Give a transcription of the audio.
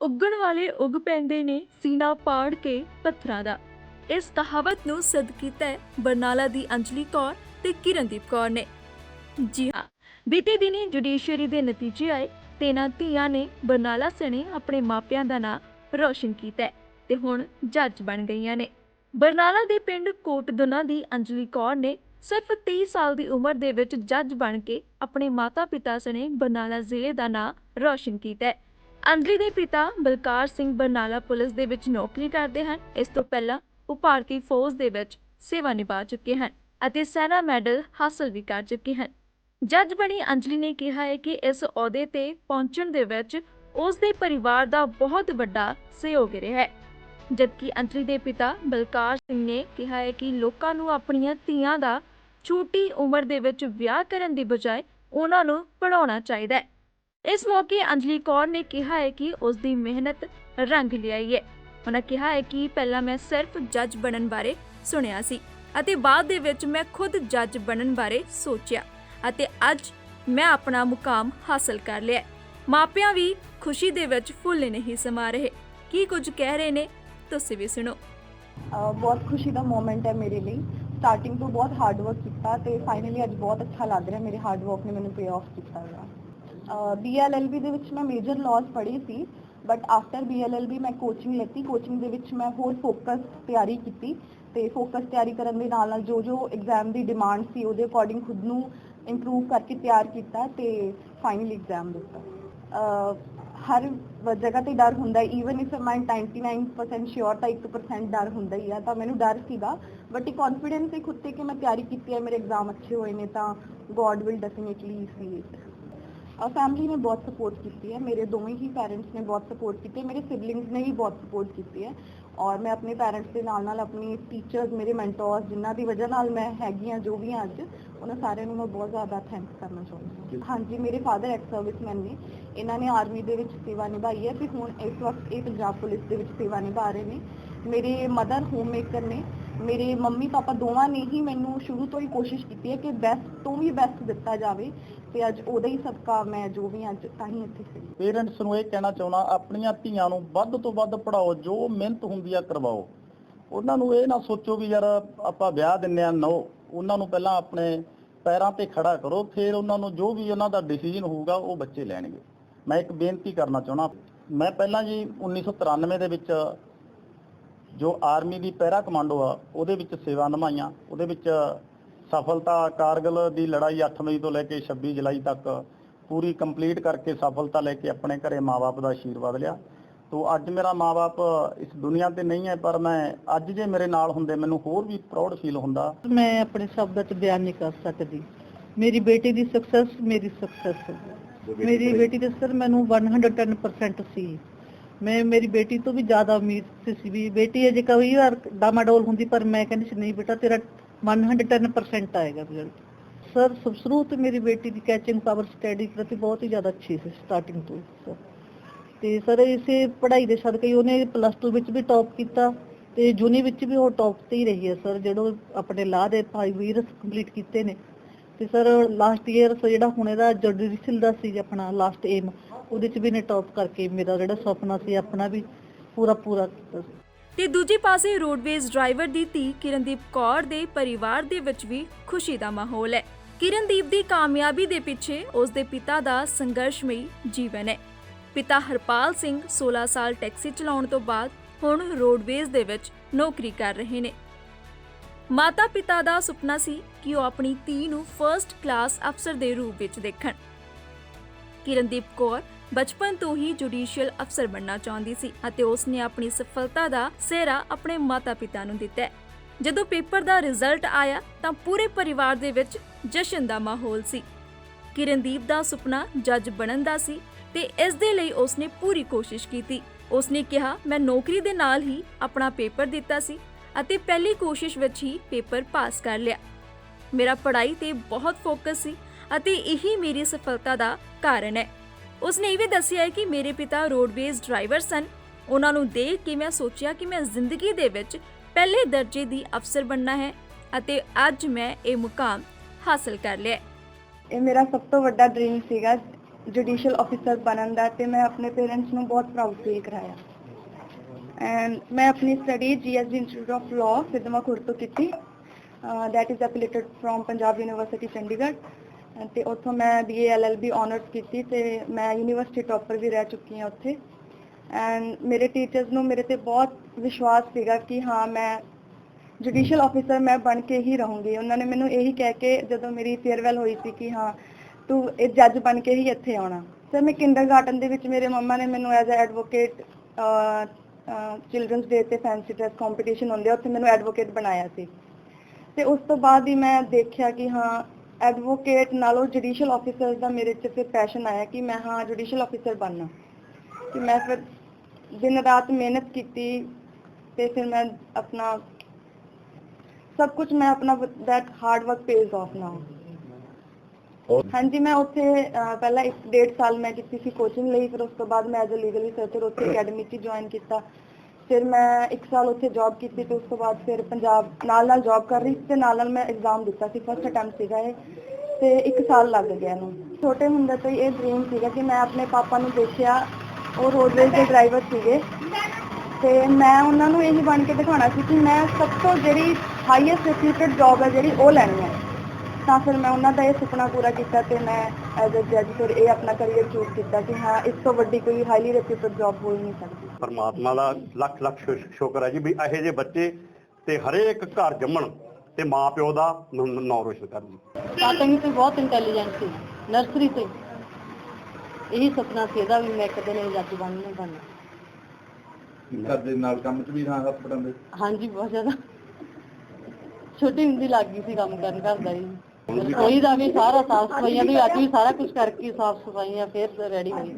ਉੱਗਣ ਵਾਲੇ ਉੱਗ ਪੈਂਦੇ ਨੇ ਸੀਨਾ ਪਾੜ ਕੇ ਪੱਥਰਾਂ ਦਾ। ਇਸ ਕਹਾਵਤ ਨੂੰ ਸਿੱਧ ਕੀਤਾ ਹੈ ਬਰਨਾਲਾ ਦੀ ਅੰਜਲੀ ਕੌਰ ਤੇ ਕਿਰਨਦੀਪ ਕੌਰ ਨੇ। ਜੀ ਹਾਂ, ਬੀਤੇ ਦਿਨੀ ਜੁਡੀਸ਼ੀਅਰੀ ਦੇ ਨਤੀਜੇ ਆਏ ਤੇ ਇਹਨਾਂ ਧੀਆਂ ਨੇ ਬਰਨਾਲਾ ਸਣੇ ਆਪਣੇ ਮਾਪਿਆਂ ਦਾ ਨਾਂ ਰੋਸ਼ਨ ਕੀਤਾ ਤੇ ਹੁਣ ਜੱਜ ਬਣ ਗਈਆਂ ਨੇ। ਬਰਨਾਲਾ ਦੇ ਪਿੰਡ ਕੋਟਦੁਨਾ ਦੀ ਅੰਜਲੀ ਕੌਰ ਨੇ ਸਿਰਫ 23 ਸਾਲ ਦੀ ਉਮਰ ਦੇ ਵਿੱਚ ਜੱਜ ਬਣ ਕੇ ਆਪਣੇ ਮਾਤਾ-ਪਿਤਾ ਸਣੇ ਬਰਨਾਲਾ ਜ਼ਿਲ੍ਹੇ ਦਾ ਨਾਂ ਰੋਸ਼ਨ ਕੀਤਾ ਅੰਜਲੀ ਦੇ ਪਿਤਾ ਬਲਕਾਰ ਸਿੰਘ ਬਰਨਾਲਾ ਪੁਲਿਸ ਦੇ ਵਿੱਚ ਨੌਕਰੀ ਕਰਦੇ ਹਨ। ਇਸ ਤੋਂ ਪਹਿਲਾਂ ਉਹ ਭਾਰਤੀ ਫੌਜ ਦੇ ਵਿੱਚ ਸੇਵਾ ਨਿਭਾ ਚੁੱਕੇ ਹਨ ਅਤੇ ਸੈਨਾ ਮੈਡਲ ਹਾਸਲ ਵੀ ਕਰ ਚੁੱਕੇ ਹਨ। ਜੱਜ ਬਣੀ ਅੰਜਲੀ ਨੇ ਕਿਹਾ ਹੈ ਕਿ ਇਸ ਅਹੁਦੇ ਤੇ ਪਹੁੰਚਣ ਦੇ ਵਿੱਚ ਉਸ ਦੇ ਪਰਿਵਾਰ ਦਾ ਬਹੁਤ ਵੱਡਾ ਸਹਿਯੋਗ ਰਿਹਾ ਹੈ। ਜਦਕਿ ਅੰਜਲੀ ਦੇ ਪਿਤਾ ਬਲਕਾਰ ਸਿੰਘ ਨੇ ਕਿਹਾ ਹੈ ਕਿ ਲੋਕਾਂ ਨੂੰ ਆਪਣੀਆਂ ਧੀਆਂ ਦਾ ਛੋਟੀ ਉਮਰ ਦੇ ਵਿੱਚ ਵਿਆਹ ਕਰਨ ਦੀ ਬਜਾਏ ਉਹਨਾਂ ਨੂੰ ਪੜਾਉਣਾ ਚਾਹੀਦਾ ਹੈ। ਇਸ ਮੌਕੇ ਅੰਜਲੀ ਕੌਰ ਨੇ ਕਿਹਾ ਹੈ ਕਿ ਉਸ ਦੀ ਮਿਹਨਤ ਰੰਗ ਲਿਆਈ ਹੈ। ਉਹਨਾਂ ਕਿਹਾ ਹੈ ਕਿ ਪਹਿਲਾਂ ਮੈਂ ਸਿਰਫ ਜੱਜ ਬਣਨ ਬਾਰੇ ਸੁਣਿਆ ਸੀ ਅਤੇ ਬਾਅਦ ਦੇ ਵਿੱਚ ਮੈਂ ਖੁਦ ਜੱਜ ਬਣਨ ਬਾਰੇ ਸੋਚਿਆ ਅਤੇ ਅੱਜ ਮੈਂ ਆਪਣਾ ਮੁਕਾਮ ਹਾਸਲ ਕਰ ਲਿਆ ਮਾਪਿਆਂ ਵੀ ਖੁਸ਼ੀ ਦੇ ਵਿੱਚ ਫੁੱਲ ਨਹੀਂ ਸਮਾ ਰਹੇ। ਕੀ ਕੁਝ ਕਹਿ ਰਹੇ ਨੇ, ਤੁਸੀਂ ਵੀ ਸੁਣੋ। ਅਹ ਬਹੁਤ ਖੁਸ਼ੀ ਦਾ ਮੂਮੈਂਟ ਹੈ ਮੇਰੇ ਲਈ। ਸਟਾਰਟਿੰਗ ਤੋਂ ਬਹੁਤ ਹਾਰਡ ਵਰਕ ਕੀਤਾ ਤੇ ਫਾਈਨਲੀ ਅੱਜ ਬਹੁਤ ਅੱਛਾ ਲੱਗ ਰਿਹਾ। ਮੇਰੇ ਹਾਰਡ ਵਰਕ ਨੇ ਮੈਨੂੰ ਪੇ ਆਫ ਕੀਤਾ ਹੈ ਬੀਐਲਐਲਬੀ ਦੇ ਵਿੱਚ ਮੈਂ ਮੇਜਰ ਲਾਜ਼ ਪੜ੍ਹੀ ਸੀ ਬਟ ਆਫਟਰ ਬੀਐਲਐਲਬੀ ਮੈਂ ਕੋਚਿੰਗ ਲੈਤੀ ਕੋਚਿੰਗ ਦੇ ਵਿੱਚ ਮੈਂ ਹੋਰ ਫੋਕਸ ਤਿਆਰੀ ਕੀਤੀ ਤੇ ਫੋਕਸ ਤਿਆਰੀ ਕਰਨ ਦੇ ਨਾਲ ਨਾਲ ਜੋ ਜੋ ਐਗਜ਼ਾਮ ਦੀ ਡਿਮਾਂਡ ਸੀ ਉਹਦੇ ਅਕੋਰਡਿੰਗ ਖੁਦ ਨੂੰ ਇੰਪਰੂਵ ਕਰਕੇ ਤਿਆਰ ਕੀਤਾ ਤੇ ਫਾਈਨਲ ਐਗਜ਼ਾਮ ਦਿੱਤਾ। ਹਰ ਜਗ੍ਹਾ ਤੇ ਡਰ ਹੁੰਦਾ ਈਵਨ ਇਫ ਮੈਂ 99% ਸ਼ੋਰ ਤਾਂ 1% ਡਰ ਹੁੰਦਾ ਹੀ ਆ, ਤਾਂ ਮੈਨੂੰ ਡਰ ਸੀਗਾ ਬਟ ਇਹ ਕੌਨਫੀਡੈਂਸ ਹੈ ਖੁਦ ਤੇ ਕਿ ਮੈਂ ਤਿਆਰੀ ਕੀਤੀ ਹੈ, ਮੇਰੇ ਐਗਜ਼ਾਮ ਅੱਛੇ ਹੋਏ ਨੇ ਤਾਂ God will definitely see it family ਨੇ ਬਹੁਤ ਸਪੋਰਟ ਕੀਤੀ ਹੈ। ਮੇਰੇ ਦੋਵੇਂ ਹੀ ਪੈਰੈਂਟਸ ਨੇ ਬਹੁਤ ਸਪੋਰਟ ਕੀਤੀ ਹੈ। ਮੇਰੇ ਸਿਬਲਿੰਗਸ ਨੇ ਵੀ ਬਹੁਤ ਸਪੋਰਟ ਕੀਤੀ ਹੈ। ਔਰ ਮੈਂ ਆਪਣੇ ਪੈਰੈਂਟਸ ਦੇ ਨਾਲ ਨਾਲ ਆਪਣੀ ਟੀਚਰਸ ਮੇਰੇ ਮੈਂਟੋਰਸ ਜਿਨ੍ਹਾਂ ਦੀ ਵਜ੍ਹਾ ਨਾਲ ਮੈਂ ਹੈਗੀ ਹਾਂ, ਜੋ ਵੀ ਹਾਂ ਅੱਜ, ਉਹਨਾਂ ਸਾਰਿਆਂ ਨੂੰ ਮੈਂ ਬਹੁਤ ਜ਼ਿਆਦਾ ਥੈਂਕਸ ਕਰਨਾ ਚਾਹੁੰਦੀ ਹਾਂ। ਹਾਂਜੀ, ਮੇਰੇ ਫਾਦਰ ਐਕਸ ਸਰਵਿਸਮੈਨ ਨੇ। ਇਹਨਾਂ ਨੇ ਆਰਮੀ ਦੇ ਵਿੱਚ ਸੇਵਾ ਨਿਭਾਈ ਹੈ ਤੇ ਹੁਣ ਇਸ ਵਕਤ ਇਹ ਪੰਜਾਬ ਪੁਲਿਸ ਦੇ ਵਿੱਚ ਸੇਵਾ ਨਿਭਾ ਰਹੇ ਨੇ। ਮੇਰੇ ਮਦਰ ਹੋਮ ਮੇਕਰ ਨੇ। ਮੇਰੇ ਮੰਮੀ ਪਾਪਾ ਦੋਵਾਂ ਨੇ ਹੀ ਮੈਨੂੰ ਸ਼ੁਰੂ ਤੋਂ ਹੀ ਕੋਸ਼ਿਸ਼ ਕੀਤੀ ਹੈ ਕਿ ਬੈਸਟ ਤੋਂ ਵੀ ਬੈਸਟ ਦਿੱਤਾ ਜਾਵੇ ਤੇ ਅੱਜ ਉਹਦਾ ਹੀ ਸਦਕਾ ਮੈਂ ਜੋ ਵੀ ਅੱਜ ਤਾਂ ਹੀ ਇੱਥੇ ਸੀ ਪੇਰੈਂਟਸ ਨੂੰ ਇਹ ਕਹਿਣਾ ਚਾਹੁੰਦਾ, ਆਪਣੀਆਂ ਧੀਆਂ ਨੂੰ ਵੱਧ ਤੋਂ ਵੱਧ ਪੜਾਓ ਜੋ ਮਿਹਨਤ ਹੁੰਦੀ ਆ ਕਰਵਾਓ। ਉਹਨਾਂ ਨੂੰ ਇਹ ਨਾ ਸੋਚੋ ਵੀ ਯਾਰ ਆਪਾਂ ਵਿਆਹ ਦਿੰਨੇ ਆ ਨੋ ਉਹਨਾਂ ਨੂੰ ਪਹਿਲਾਂ ਆਪਣੇ ਪੈਰਾਂ ਤੇ ਖੜਾ ਕਰੋ, ਫਿਰ ਉਹਨਾਂ ਨੂੰ ਜੋ ਵੀ ਉਹਨਾਂ ਦਾ ਡਿਸੀਜਨ ਹੋਊਗਾ, ਉਹ ਬੱਚੇ ਲੈਣਗੇ। ਮੈਂ ਇੱਕ ਬੇਨਤੀ ਕਰਨਾ ਚਾਹੁੰਦਾ, ਮੈਂ ਪਹਿਲਾਂ ਜੀ 1993 ਦੇ ਵਿੱਚ ਜੋ ਆਰਮੀ ਦੀ ਪੈਰਾ ਕਮਾਂਡੋ ਆ ਉਹਦੇ ਵਿੱਚ ਸੇਵਾ ਨਿਭਾਈਆਂ। ਉਹਦੇ ਵਿੱਚ ਸਫਲਤਾ ਕਾਰਗਲ ਦੀ ਲੜਾਈ 8 ਮਈ ਤੋਂ ਲੈ ਕੇ 26 ਜੁਲਾਈ ਤੱਕ ਪੂਰੀ ਕੰਪਲੀਟ ਕਰਕੇ ਸਫਲਤਾ ਲੈ ਕੇ ਆਪਣੇ ਘਰੇ ਮਾਪੇ ਦਾ ਆਸ਼ੀਰਵਾਦ ਲਿਆ। ਤੋ ਅੱਜ ਮੇਰਾ ਮਾਪੇ ਇਸ ਦੁਨੀਆ ਤੇ ਨਹੀਂ ਹੈ ਪਰ ਮੈਂ ਅੱਜ ਜੇ ਮੇਰੇ ਨਾਲ ਹੁੰਦੇ ਮੈਨੂੰ ਹੋਰ ਵੀ ਪ੍ਰਾਊਡ ਫੀਲ ਹੁੰਦਾ। ਮੈਂ ਆਪਣੇ ਸ਼ਬਦਾਂ 'ਚ ਬਿਆਨ ਨਹੀਂ ਕਰ ਸਕਦੀ। ਮੇਰੀ ਬੇਟੀ ਦੀ ਸਕਸੈਸ ਮੇਰੀ ਸਕਸੈਸ ਹੈ ਮੇਰੀ ਬੇਟੀ ਦੇ ਸਰ ਮੈਨੂੰ 110% ਸੀ। ਮੈਂ ਮੇਰੀ ਬੇਟੀ ਤੋਂ ਵੀ ਜ਼ਿਆਦਾ ਉਮੀਦ ਸੀ ਵੀ ਬੇਟੀ ਅਜੇ ਕਈ ਵਾਰ ਡਾਮਾਡੋਲ ਹੁੰਦੀ ਪਰ ਮੈਂ ਕਹਿੰਦੀ ਸੀ, ਨਹੀਂ ਬੇਟਾ, ਤੇਰਾ 110% ਆਏਗਾ ਰਿਜ਼ਲਟ ਸਰ ਸ਼ੁਰੂ ਤੋਂ ਮੇਰੀ ਬੇਟੀ ਦੀ ਕੈਚਿੰਗ ਪਾਵਰ ਸਟੱਡੀ ਪ੍ਰਤੀ ਬਹੁਤ ਹੀ ਜ਼ਿਆਦਾ ਅੱਛੀ ਸੀ ਸਟਾਰਟਿੰਗ ਤੋਂ ਸਰ ਤੇ ਸਰ ਇਸੇ ਪੜ੍ਹਾਈ ਦੇ ਸਦਕੇ ਉਹਨੇ ਪਲੱਸ 2 ਵਿੱਚ ਵੀ ਟੌਪ ਕੀਤਾ ਤੇ ਜੂਨੀ ਵਿੱਚ ਵੀ ਉਹ ਟੌਪ ਤੇ ਹੀ ਰਹੀ ਹੈ ਸਰ ਜਦੋਂ ਆਪਣੇ ਲਾਅ ਦੇ 5 ਇਅਰਸ ਕੰਪਲੀਟ ਕੀਤੇ ਨੇ। ਤੇ ਸਰ ਲਾਸਟ ਈਅਰ ਜਿਹੜਾ ਹੁਣ ਇਹਦਾ ਜੁਡੀਸ਼ੀਅਲ ਦਾ ਸੀ ਆਪਣਾ ਲਾਸਟ ਏਮ ਉਹਦੇ ਚ ਵੀ ਨੇ ਟੌਪ ਕਰਕੇ ਮੇਰਾ ਜਿਹੜਾ ਸੁਪਨਾ ਸੀ ਆਪਣਾ ਵੀ ਪੂਰਾ ਪੂਰਾ ਕੀਤਾ ਸੀ। ਤੇ ਦੂਜੇ ਪਾਸੇ ਰੋਡਵੇਜ਼ ਡਰਾਈਵਰ ਦੀ ਧੀ ਕਿਰਨਦੀਪ ਕੌਰ ਦੇ ਪਰਿਵਾਰ ਦੇ ਵਿੱਚ ਵੀ ਖੁਸ਼ੀ ਦਾ ਮਾਹੌਲ ਹੈ। ਕਿਰਨਦੀਪ ਦੀ ਕਾਮਯਾਬੀ ਦੇ ਪਿੱਛੇ ਉਸ ਦੇ ਪਿਤਾ ਦਾ ਸੰਘਰਸ਼ਮਈ ਜੀਵਨ ਹੈ। ਪਿਤਾ ਹਰਪਾਲ ਸਿੰਘ 16 ਸਾਲ ਟੈਕਸੀ ਚਲਾਉਣ ਤੋਂ ਬਾਅਦ ਹੁਣ ਰੋਡਵੇਜ਼ ਦੇ ਵਿੱਚ ਨੌਕਰੀ ਕਰ ਰਹੇ ਨੇ। ਮਾਤਾ ਪਿਤਾ ਦਾ ਸੁਪਨਾ ਸੀ ਕਿ ਉਹ ਆਪਣੀ ਧੀ ਨੂੰ ਫਰਸਟ ਕਲਾਸ ਅਫਸਰ ਦੇ ਰੂਪ ਵਿੱਚ ਦੇਖਣ। ਕਿਰਨਦੀਪ ਕੌਰ ਬਚਪਨ ਤੋਂ ਹੀ ਜੁਡੀਸ਼ੀਅਲ ਅਫਸਰ ਬਣਨਾ ਚਾਹੁੰਦੀ ਸੀ ਅਤੇ ਉਸ ਨੇ ਆਪਣੀ ਸਫਲਤਾ ਦਾ ਸਿਹਰਾ ਆਪਣੇ ਮਾਤਾ-ਪਿਤਾ ਨੂੰ ਦਿੱਤਾ ਜਦੋਂ ਪੇਪਰ ਦਾ ਰਿਜ਼ਲਟ ਆਇਆ ਤਾਂ ਪੂਰੇ ਪਰਿਵਾਰ ਦੇ ਵਿੱਚ ਜਸ਼ਨ ਦਾ ਮਾਹੌਲ ਸੀ। ਕਿਰਨਦੀਪ ਦਾ ਸੁਪਨਾ ਜੱਜ ਬਣਨ ਦਾ ਸੀ ਤੇ ਇਸ ਦੇ ਲਈ ਉਸ ਨੇ ਪੂਰੀ ਕੋਸ਼ਿਸ਼ ਕੀਤੀ। ਉਸ ਨੇ ਕਿਹਾ, ਮੈਂ ਨੌਕਰੀ ਦੇ ਨਾਲ ਹੀ ਆਪਣਾ ਪੇਪਰ ਦਿੱਤਾ ਸੀ ਅਤੇ ਪਹਿਲੀ ਕੋਸ਼ਿਸ਼ ਵਿੱਚ ਹੀ ਪੇਪਰ ਪਾਸ ਕਰ ਲਿਆ। ਮੇਰਾ ਪੜ੍ਹਾਈ ਤੇ ਬਹੁਤ ਫੋਕਸ ਸੀ ਅਤੇ ਇਹੀ ਮੇਰੀ ਸਫਲਤਾ ਦਾ ਕਾਰਨ ਹੈ। ਉਸਨੇ ਇਹ ਵੀ ਦੱਸਿਆ ਹੈ ਕਿ ਮੇਰੇ ਪਿਤਾ ਰੋਡਵੇਜ਼ ਡਰਾਈਵਰ ਸਨ। ਉਹਨਾਂ ਨੂੰ ਦੇਖ ਕੇ ਮੈਂ ਸੋਚਿਆ ਕਿ ਮੈਂ ਜ਼ਿੰਦਗੀ ਦੇ ਵਿੱਚ ਪਹਿਲੇ ਦਰਜੇ ਦੀ ਅਫਸਰ ਬਣਨਾ ਹੈ ਅਤੇ ਅੱਜ ਮੈਂ ਇਹ ਮੁਕਾਮ ਹਾਸਲ ਕਰ ਲਿਆ ਹੈ। ਇਹ ਮੇਰਾ ਸਭ ਤੋਂ ਵੱਡਾ ਡ੍ਰੀਮ ਸੀਗਾ ਜੁਡੀਸ਼ੀਅਲ ਅਫੀਸਰ ਬਣਨ ਦਾ ਤੇ ਮੈਂ ਆਪਣੇ ਪੇਰੈਂਟਸ ਨੂੰ ਬਹੁਤ ਪ੍ਰਾਊਡ ਫੀਲ ਕਰਾਇਆ। ਐਂਡ ਮੈਂ ਆਪਣੀ study GSD institute of law Sidhwan Khurd ਤੋਂ ਕੀਤੀ। That is affiliated from Punjab university Chandigarh. ਤੇ ਉੱਥੋਂ ਮੈਂ ਬੀਏ ਐਲਐਲਬੀ ਆਨਰਸ ਕੀਤੀ ਤੇ ਮੈਂ ਯੂਨੀਵਰਸਿਟੀ ਟੌਪਰ ਵੀ ਰਹਿ ਚੁੱਕੀ ਹਾਂ ਉੱਥੇ। ਐਂਡ ਮੇਰੇ ਟੀਚਰਸ ਨੂੰ ਮੇਰੇ ਤੇ ਬਹੁਤ ਵਿਸ਼ਵਾਸ ਸੀਗਾ ਕਿ ਹਾਂ, ਮੈਂ ਜੁਡੀਸ਼ੀਅਲ ਆਫੀਸਰ ਮੈਂ ਬਣ ਕੇ ਹੀ ਰਹੂੰਗੀ। ਉਹਨਾਂ ਨੇ ਮੈਨੂੰ ਇਹੀ ਕਹਿ ਕੇ ਜਦੋਂ ਮੇਰੀ ਫੇਅਰਵੈਲ ਹੋਈ ਸੀ ਕਿ ਹਾਂ, ਤੂੰ ਇਹ ਜੱਜ ਬਣ ਕੇ ਹੀ ਇੱਥੇ ਆਉਣਾ। ਸਰ ਮੈਂ ਕਿੰਡਰਗਾਰਟਨ ਦੇ ਵਿੱਚ ਮੇਰੇ ਮੰਮਾ ਨੇ ਮੈਨੂੰ as a advocate children's day ਤੇ ਫੈਂਸੀ ਡਰੈਸ ਕੰਪੀਟੀਸ਼ਨ ਹੁੰਦੇ ਉੱਥੇ ਮੈਨੂੰ ਐਡਵੋਕੇਟ ਬਣਾਇਆ ਸੀ। ਤੇ ਉਸ ਤੋਂ ਬਾਅਦ ਹੀ ਮੈਂ ਦੇਖਿਆ ਕਿ ਹਾਂ ਐਡਵੋਕੇਟ ਨਾਲੋਂ ਜੁਡੀਸ਼ੀਅਲ ਆਫੀਸਰ ਦਾ ਮੇਰੇ 'ਚ ਫਿਰ ਪੈਸ਼ਨ ਆਇਆ ਕਿ ਮੈਂ ਹਾਂ ਜੁਡੀਸ਼ੀਅਲ ਆਫੀਸਰ ਬਣਨਾ। ਤੇ ਮੈਂ ਫਿਰ ਦਿਨ ਰਾਤ ਮਿਹਨਤ ਕੀਤੀ ਤੇ ਫਿਰ ਮੈਂ ਆਪਣਾ ਸਭ ਕੁਝ ਮੈਂ ਆਪਣਾ that hard work pays off now ਹਾਂਜੀ ਮੈਂ ਉੱਥੇ ਅਹ, ਪਹਿਲਾਂ ਇੱਕ ਡੇਢ ਸਾਲ ਮੈਂ ਕੀਤੀ ਸੀ ਕੋਚਿੰਗ ਲਈ ਫਿਰ ਉਸ ਤੋਂ ਬਾਅਦ ਮੈਂ ਐਜ਼ ਅ ਲੀਗਲ ਰਿਸਰਚਰ ਉੱਥੇ ਅਕੈਡਮੀ 'ਚ ਜੁਆਇਨ ਕੀਤਾ। ਫਿਰ ਮੈਂ ਇੱਕ ਸਾਲ ਉੱਥੇ ਜੌਬ ਕੀਤੀ ਤੇ ਉਸ ਤੋਂ ਬਾਅਦ ਫਿਰ ਪੰਜਾਬ ਨਾਲ ਨਾਲ ਜੌਬ ਕਰ ਰਹੀ ਸੀ ਤੇ ਨਾਲ ਨਾਲ ਮੈਂ ਐਗਜ਼ਾਮ ਦਿੱਤਾ ਸੀ ਫਸਟ ਅਟੈਂਪਟ ਸੀਗਾ ਇਹ ਤੇ ਇੱਕ ਸਾਲ ਲੱਗ ਗਿਆ ਇਹਨੂੰ। ਛੋਟੇ ਹੁੰਦੇ ਤੋਂ ਹੀ ਇਹ ਡ੍ਰੀਮ ਸੀਗਾ ਕਿ ਮੈਂ ਆਪਣੇ ਪਾਪਾ ਨੂੰ ਦੇਖਿਆ, ਉਹ ਰੋਡਵੇਜ਼ ਦੇ ਡਰਾਈਵਰ ਸੀਗੇ ਤੇ ਮੈਂ ਉਹਨਾਂ ਨੂੰ ਇਹੀ ਬਣ ਕੇ ਦਿਖਾਉਣਾ ਸੀ ਕਿ ਮੈਂ ਸਭ ਤੋਂ ਜਿਹੜੀ ਹਾਈਐਸਟ ਰਿਪਿਊਟਡ ਜੌਬ ਹੈ ਜਿਹੜੀ ਉਹ ਲੈਣੀ ਹੈ। ਤਾਂ ਫਿਰ ਮੈਂ ਉਹਨਾਂ ਦਾ ਇਹ ਸੁਪਨਾ ਪੂਰਾ ਕੀਤਾ ਤੇ ਮੈਂ ਐਜ਼ ਅ ਜੱਜ ਫਿਰ ਇਹ ਆਪਣਾ ਕਰੀਅਰ ਚੂਜ਼ ਕੀਤਾ ਕਿ ਹਾਂ ਇਸ ਤੋਂ ਵੱਡੀ ਕੋਈ ਹਾਈਲੀ ਰਿਪਿਊਟਡ ਜੌਬ ਹੋ ਹੀ ਨਹੀਂ ਸਕਦੀ। ਪਰਮਾਤਮਾ ਦਾ ਲੱਖ ਲੱਖ ਸ਼ੁਕਰ ਹੈ ਜੀ ਵੀ ਇਹੋ ਜਿਹੇ ਬੱਚੇ ਤੇ ਹਰੇਕ ਘਰ ਜੰਮਣ ਤੇ ਮਾਂ ਪਿਓ ਦਾ ਨ- ਨਾਂ ਰੋਸ਼ਨ ਕਰਨ। ਜੀ ਸਟਾਰਟਿੰਗ ਤੋਂ ਬਹੁਤ ਇੰਟੈਲੀਜੈਂਟ ਸੀ ਨਰਸਰੀ ਤੋਂ ਹੀ। ਇਹੀ ਸੁਪਨਾ ਸੀ ਇਹਦਾ ਵੀ ਮੈਂ ਇੱਕ ਦਿਨ ਇਹ ਜੱਜ ਬਣਨਾ ਬਣਨਾ। ਘਰ ਦੇ ਨਾਲ ਕੰਮ 'ਚ ਵੀ ਹਾਂ ਹੱਥ ਪੜਾਉਂਦੇ ਹਾਂਜੀ ਬਹੁਤ ਜ਼ਿਆਦਾ। ਛੋਟੀ ਹੁੰਦੀ ਲੱਗ ਗਈ ਸੀ ਕੰਮ ਕਰਨ ਘਰ ਦਾ ਹੀ। ਰਸੋਈ ਦਾ ਵੀ ਸਾਰਾ ਸਾਫ਼ ਸਫਾਈਆਂ ਵੀ ਅੱਜ ਵੀ ਸਾਰਾ ਕੁਝ ਕਰਕੇ ਸਾਫ਼ ਸਫਾਈਆਂ ਫੇਰ ਰੈਡੀ ਹੋਈ।